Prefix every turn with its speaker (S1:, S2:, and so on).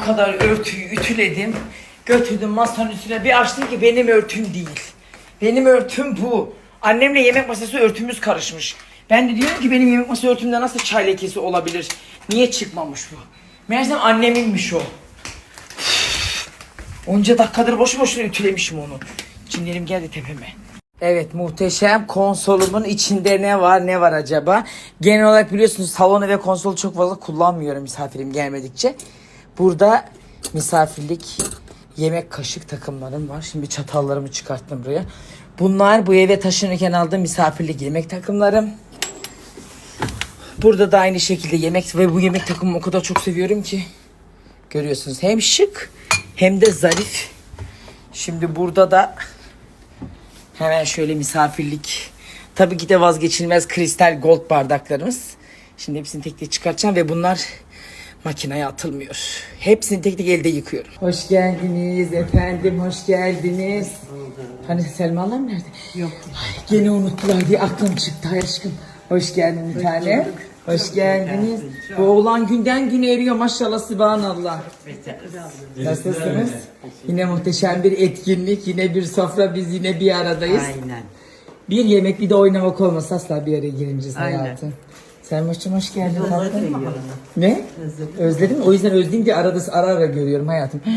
S1: o kadar örtüyü ütüledim. Götürdüm masanın üstüne bir açtım ki benim örtüm değil. Benim örtüm bu. Annemle yemek masası örtümüz karışmış. Ben de diyorum ki benim yemek masası örtümde nasıl çay lekesi olabilir? Niye çıkmamış bu? Meğersem anneminmiş o. Onca dakikadır boşu boşuna ütülemişim onu. Cinlerim geldi tepeme. Evet muhteşem konsolumun içinde ne var ne var acaba? Genel olarak biliyorsunuz salonu ve konsolu çok fazla kullanmıyorum misafirim gelmedikçe. Burada misafirlik yemek kaşık takımlarım var. Şimdi çatallarımı çıkarttım buraya. Bunlar bu eve taşınırken aldığım misafirlik yemek takımlarım. Burada da aynı şekilde yemek ve bu yemek takımımı o kadar çok seviyorum ki. Görüyorsunuz hem şık hem de zarif. Şimdi burada da hemen şöyle misafirlik. Tabii ki de vazgeçilmez kristal gold bardaklarımız. Şimdi hepsini tek tek çıkartacağım ve bunlar makineye atılmıyor. Hepsini tek tek elde yıkıyorum. Hoş geldiniz efendim, hoş geldiniz. Hani Selmanlar nerede? Yok. Ay, gene unuttular diye aklım çıktı Ay aşkım. Hoş geldin bir tane. Hoş geldiniz. Bu oğlan günden güne eriyor maşallah subhanallah. Nasılsınız? Yine muhteşem bir etkinlik, yine bir sofra, biz yine bir aradayız.
S2: Aynen.
S1: Bir yemek bir de oynamak olmasa asla bir araya gelineceğiz
S2: Aynen.
S1: Selmaş'cığım hoş geldin. Tatlım. Ne? Özledim. O yüzden özleyeyim diye arada ara ara görüyorum hayatım.